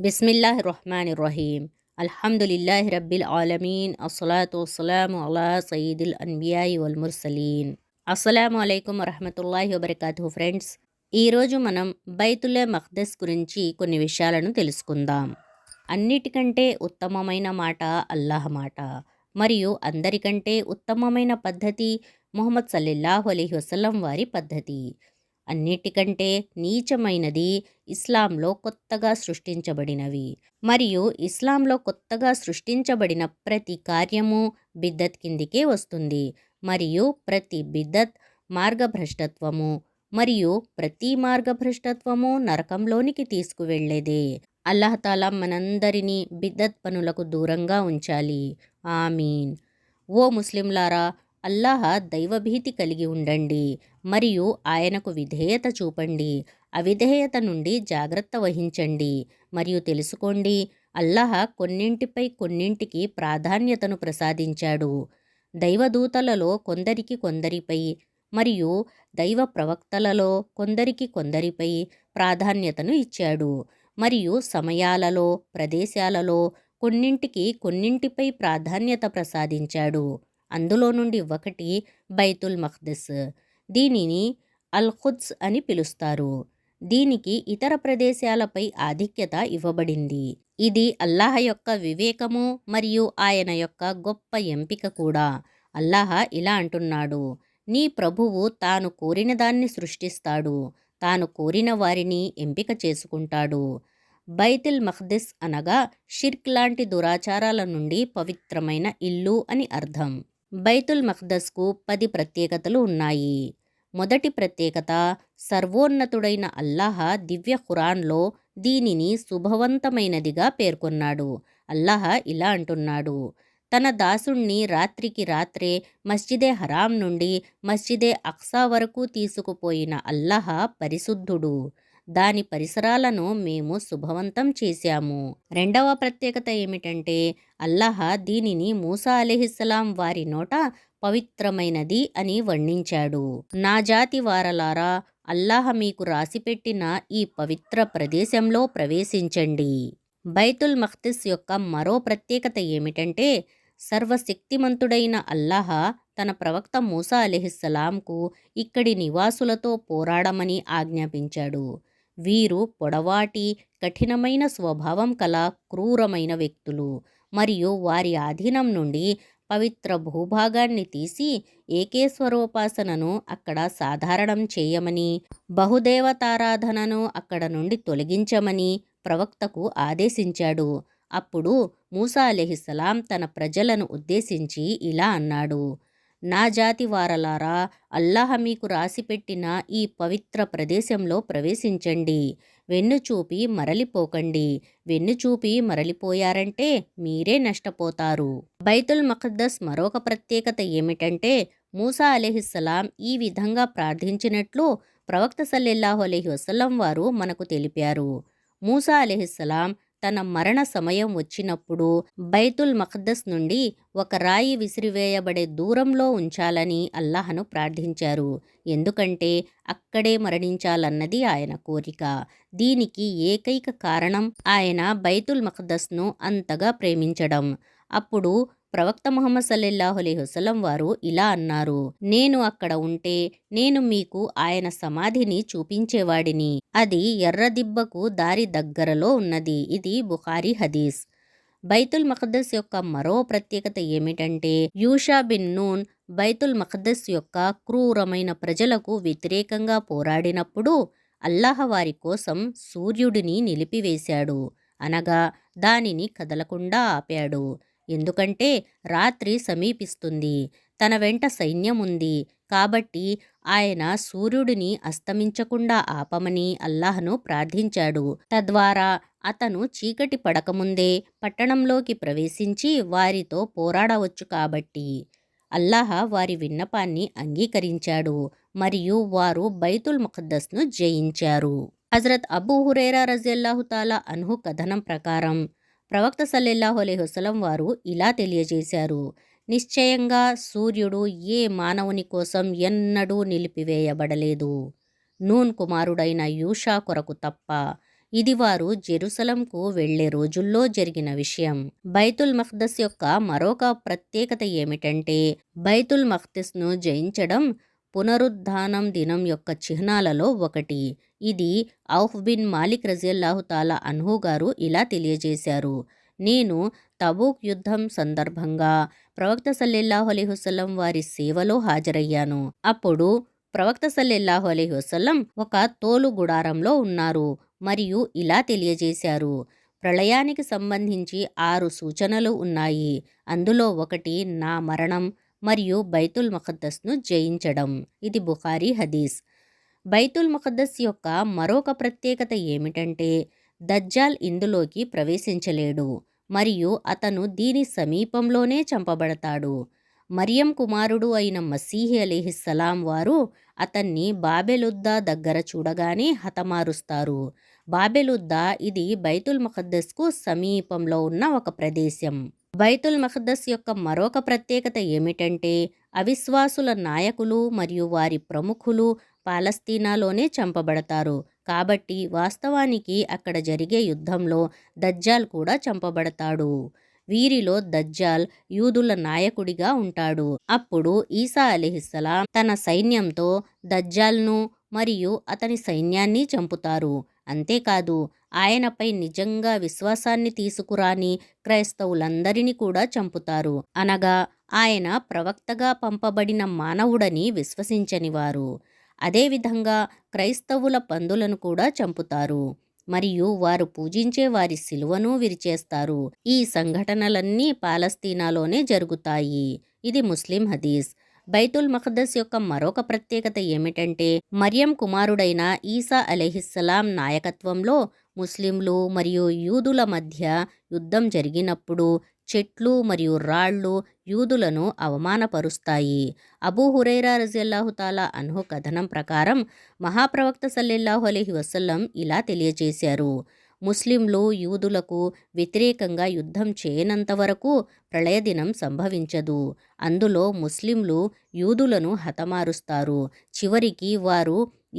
బిస్మిల్లాహ్ రహమాన్ రహీం అల్హమ్దులిల్లాహి రబ్బిల్ ఆలమీన్ అస్సలాతు వస్సలాము అలా సయీదుల్ అన్బియాయి వల్ ముర్సలీన్ అస్సలాము అలైకుం వరహమతుల్లాహి వబర్కాతు ఫ్రెండ్స్ ఈరోజు మనం బైతుల్లే మఖ్దస్ గురించి కొన్ని విషయాలను తెలుసుకుందాం అన్నిటికంటే ఉత్తమమైన మాట అల్లాహ్ మాట మరియు అందరికంటే ఉత్తమమైన పద్ధతి మొహమ్మద్ సల్లల్లాహు అలీ వసల్లం వారి పద్ధతి అన్నిటికంటే నీచమైనది ఇస్లాంలో కొత్తగా సృష్టించబడినవి. మరియు ఇస్లాంలో కొత్తగా సృష్టించబడిన ప్రతి కార్యము బిద్దత్ కిందికే వస్తుంది. మరియు ప్రతి బిద్దత్ మార్గభ్రష్టత్వము మరియు ప్రతి మార్గభ్రష్టత్వము నరకంలోనికి తీసుకువెళ్ళేదే అల్లహతాలా మనందరినీ బిద్దత్ పనులకు దూరంగా ఉంచాలి. ఆమీన్. ఓ ముస్లింలారా అల్లాహ దైవభీతి కలిగి ఉండండి మరియు ఆయనకు విధేయత చూపండి. అవిధేయత నుండి జాగ్రత్త వహించండి. మరియు తెలుసుకోండి అల్లాహ కొన్నింటిపై కొన్నింటికి ప్రాధాన్యతను ప్రసాదించాడు. దైవదూతలలో కొందరికి కొందరిపై మరియు దైవ ప్రవక్తలలో కొందరికి కొందరిపై ప్రాధాన్యతను ఇచ్చాడు. మరియు సమయాలలో ప్రదేశాలలో కొన్నింటికి కొన్నింటిపై ప్రాధాన్యత ప్రసాదించాడు. అందులో నుండి ఒకటి బైతుల్ మఖ్దస్ దీనిని అల్ఖుద్స్ అని పిలుస్తారు. దీనికి ఇతర ప్రదేశాలపై ఆధిక్యత ఇవ్వబడింది. ఇది అల్లాహ యొక్క వివేకము మరియు ఆయన యొక్క గొప్ప ఎంపిక కూడా. అల్లాహ ఇలా అంటున్నాడు నీ ప్రభువు తాను కోరిన దాన్ని సృష్టిస్తాడు. తాను కోరిన వారిని ఎంపిక చేసుకుంటాడు. బైతుల్ మహ్దిస్ అనగా షిర్క్ లాంటి దురాచారాల నుండి పవిత్రమైన ఇల్లు అని అర్థం. బైతుల్ మఖ్దస్కు పది ప్రత్యేకతలు ఉన్నాయి. మొదటి ప్రత్యేకత సర్వోన్నతుడైన అల్లాహ దివ్య ఖురాన్లో దీనిని శుభవంతమైనదిగా పేర్కొన్నాడు. అల్లాహ ఇలా అంటున్నాడు తన దాసుణ్ణి రాత్రికి రాత్రే మస్జిదే హరాం నుండి మస్జిదే అక్సా వరకు తీసుకుపోయిన అల్లాహ పరిశుద్ధుడు. దాని పరిసరాలను మేము శుభవంతం చేశాము. రెండవ ప్రత్యేకత ఏమిటంటే అల్లాహ దీనిని మూసా అలీహిస్సలాం వారి నోట పవిత్రమైనది అని వర్ణించాడు. నా జాతి వారలారా అల్లాహ మీకు రాసిపెట్టిన ఈ పవిత్ర ప్రదేశంలో ప్రవేశించండి. బైతుల్ మఖ్తిస్ యొక్క మరో ప్రత్యేకత ఏమిటంటే సర్వశక్తిమంతుడైన అల్లాహ తన ప్రవక్త మూసా అలెహిస్సలాంకు ఇక్కడి నివాసులతో పోరాడమని ఆజ్ఞాపించాడు. వీరు పొడవాటి కఠినమైన స్వభావం కల క్రూరమైన వ్యక్తులు. మరియు వారి ఆధీనం నుండి పవిత్ర భూభాగాన్ని తీసి ఏకేశ్వరోపాసనను అక్కడ సాధారణం చేయమని బహుదేవతారాధనను అక్కడ నుండి తొలగించమని ప్రవక్తకు ఆదేశించాడు. అప్పుడు మూసా అలెహిస్సలాం తన ప్రజలను ఉద్దేశించి ఇలా అన్నాడు నా జాతి వారలారా అల్లాహ మీకు రాసిపెట్టిన ఈ పవిత్ర ప్రదేశంలో ప్రవేశించండి. వెన్ను చూపి మరలిపోకండి. వెన్ను చూపి మరలిపోయారంటే మీరే నష్టపోతారు. బైతుల్ మఖద్దస్ మరొక ప్రత్యేకత ఏమిటంటే మూసా అలెహిస్సలాం ఈ విధంగా ప్రార్థించినట్లు ప్రవక్త సల్లెల్లాహు అలహి వసలం వారు మనకు తెలిపారు. మూసా అలెహిస్సలాం తన మరణ సమయం వచ్చినప్పుడు బైతుల్ మఖద్దస్ నుండి ఒక రాయి విసిరివేయబడే దూరంలో ఉంచాలని అల్లాహను ప్రార్థించారు. ఎందుకంటే అక్కడే మరణించాలన్నది ఆయన కోరిక. దీనికి ఏకైక కారణం ఆయన బైతుల్ మఖద్దస్ను అంతగా ప్రేమించడం. అప్పుడు ప్రవక్త ముహమ్మద్ సల్లెల్లాహులీ హుసలం వారు ఇలా అన్నారు నేను అక్కడ ఉంటే నేను మీకు ఆయన సమాధిని చూపించేవాడిని. అది ఎర్రదిబ్బకు దారి దగ్గరలో ఉన్నది. ఇది బుఖారీ హదీస్. బైతుల్ మఖదస్ యొక్క మరో ప్రత్యేకత ఏమిటంటే యూషా బిన్ నూన్ బైతుల్ మఖదస్ యొక్క క్రూరమైన ప్రజలకు వ్యతిరేకంగా పోరాడినప్పుడు అల్లాహ వారి కోసం సూర్యుడిని నిలిపివేశాడు. అనగా దానిని కదలకుండా ఆపాడు. ఎందుకంటే రాత్రి సమీపిస్తుంది. తన వెంట సైన్యం ఉంది కాబట్టి ఆయన సూర్యుడిని అస్తమించకుండా ఆపమని అల్లాహ్ను ప్రార్థించాడు. తద్వారా అతను చీకటి పడకముందే పట్టణంలోకి ప్రవేశించి వారితో పోరాడవచ్చు కాబట్టి. అల్లాహ వారి విన్నపాన్ని అంగీకరించాడు. మరియు వారు బైతుల్ ముఖద్దస్ను జయించారు. హజరత్ అబూ హురేరా రజల్లాహుతాలా అన్హు కథనం ప్రకారం ప్రవక్త సల్లెల్లాహోలే హుసలం వారు ఇలా తెలియజేశారు. నిశ్చయంగా సూర్యుడు ఏ మానవుని కోసం ఎన్నడూ నిలిపివేయబడలేదు. నూన్ కుమారుడైన యూషా కొరకు తప్ప. ఇది వారు జెరుసలంకు వెళ్ళే రోజుల్లో జరిగిన విషయం. బైతుల్ మఖ్దస్ యొక్క మరొక ప్రత్యేకత ఏమిటంటే బైతుల్ మఖ్దస్ను జయించడం పునరుద్ధానం దినం యొక్క చిహ్నాలలో ఒకటి. ఇది ఔఫ్ బిన్ మాలిక్ రజియల్లాహుతాలా అన్హు గారు ఇలా తెలియజేశారు. నేను తబూక్ యుద్ధం సందర్భంగా ప్రవక్త సల్లెల్లాహు అలీహుసల్లం వారి సేవలో హాజరయ్యాను. అప్పుడు ప్రవక్త సల్లెల్లాహు అలీహుసల్లం ఒక తోలు గుడారంలో ఉన్నారు మరియు ఇలా తెలియజేశారు. ప్రళయానికి సంబంధించి ఆరు సూచనలు ఉన్నాయి. అందులో ఒకటి నా మరణం మరియు బైతుల్ మహద్దస్ను జయించడం. ఇది బుఖారీ హదీస్. బైతుల్ మహద్దస్ యొక్క మరొక ప్రత్యేకత ఏమిటంటే దజ్జాల్ ఇందులోకి ప్రవేశించలేడు మరియు అతను దీని సమీపంలోనే చంపబడతాడు. మరియం కుమారుడు అయిన మసీహి అలీహిస్సలాం వారు అతన్ని బాబెలుద్దా దగ్గర చూడగానే హతమారుస్తారు. బాబెలుద్దా ఇది బైతుల్ మఖద్దస్కు సమీపంలో ఉన్న ఒక ప్రదేశం. బైతుల్ మహద్దస్ యొక్క మరొక ప్రత్యేకత ఏమిటంటే అవిశ్వాసుల నాయకులు మరియు వారి ప్రముఖులు పాలస్తీనాలోనే చంపబడతారు. కాబట్టి వాస్తవానికి అక్కడ జరిగే యుద్ధంలో దజ్జాల్ కూడా చంపబడతాడు. వీరిలో దజ్జాల్ యూదుల నాయకుడిగా ఉంటాడు. అప్పుడు ఈసా అలిహిస్సలాం తన సైన్యంతో దజ్జాల్ను మరియు అతని సైన్యాన్ని చంపుతారు. అంతేకాదు ఆయనపై నిజంగా విశ్వాసాన్ని తీసుకురాని క్రైస్తవులందరినీ కూడా చంపుతారు. అనగా ఆయన ప్రవక్తగా పంపబడిన మానవుడని విశ్వసించనివారు. అదేవిధంగా క్రైస్తవుల పందులను కూడా చంపుతారు. మరియు వారు పూజించే వారి శిలువను విరిచేస్తారు. ఈ సంఘటనలన్నీ పాలస్తీనాలోనే జరుగుతాయి. ఇది ముస్లిం హదీస్. బైతుల్ మఖదస్ యొక్క మరొక ప్రత్యేకత ఏమిటంటే మరియం కుమారుడైన ఈసా అలెహిస్సలాం నాయకత్వంలో ముస్లింలు మరియు యూదుల మధ్య యుద్ధం జరిగినప్పుడు చెట్లు మరియు రాళ్ళు యూదులను అవమానపరుస్తాయి. అబూ హురైరా రజిల్లాహుతాలా అన్హు కథనం ప్రకారం మహాప్రవక్త సల్లెల్లాహు అలీహి వసల్లం ఇలా తెలియజేశారు. ముస్లింలు యూదులకు వ్యతిరేకంగా యుద్ధం చేయనంత వరకు ప్రళయదినం సంభవించదు. అందులో ముస్లింలు యూదులను హతమారుస్తారు. చివరికి వారు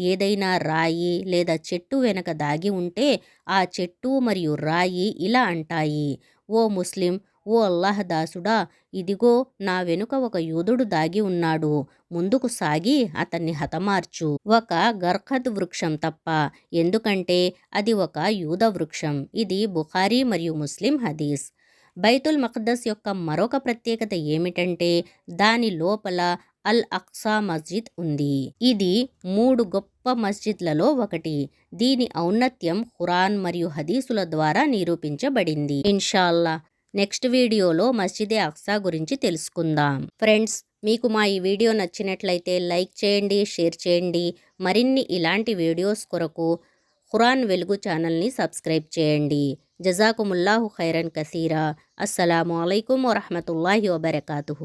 ఏదైనా రాయి లేదా చెట్టు వెనక దాగి ఉంటే ఆ చెట్టు మరియు రాయి ఇలా అంటాయి. ఓ ముస్లిం ఓ అల్లాహ్ దాసుడా ఇదిగో నా వెనుక ఒక యూదుడు దాగి ఉన్నాడు. ముందుకు సాగి అతన్ని హతమార్చు. ఒక గర్ఖద్ వృక్షం తప్ప ఎందుకంటే అది ఒక యూద వృక్షం. ఇది బుఖారీ మరియు ముస్లిం హదీస్. బైతుల్ మక్దస్ యొక్క మరొక ప్రత్యేకత ఏమిటంటే దాని లోపల అల్ అక్సా మస్జిద్ ఉంది. ఇది మూడు గొప్ప మస్జిద్లలో ఒకటి. దీని ఔన్నత్యం ఖురాన్ మరియు హదీసుల ద్వారా నిరూపించబడింది. ఇన్షాల్లా. నెక్స్ట్ వీడియోలో మస్జిదే అక్సా గురించి తెలుసుకుందాం. ఫ్రెండ్స్ మీకు మా ఈ వీడియో నచ్చినట్లయితే లైక్ చేయండి షేర్ చేయండి. మరిన్ని ఇలాంటి వీడియోస్ కొరకు ఖురాన్ వెలుగు ఛానల్ని సబ్స్క్రైబ్ చేయండి. జజాకుముల్లాహు ఖైరన్ కసీరా. అస్సలం అయికం వరహమతుల్లాహి వబర్కాతు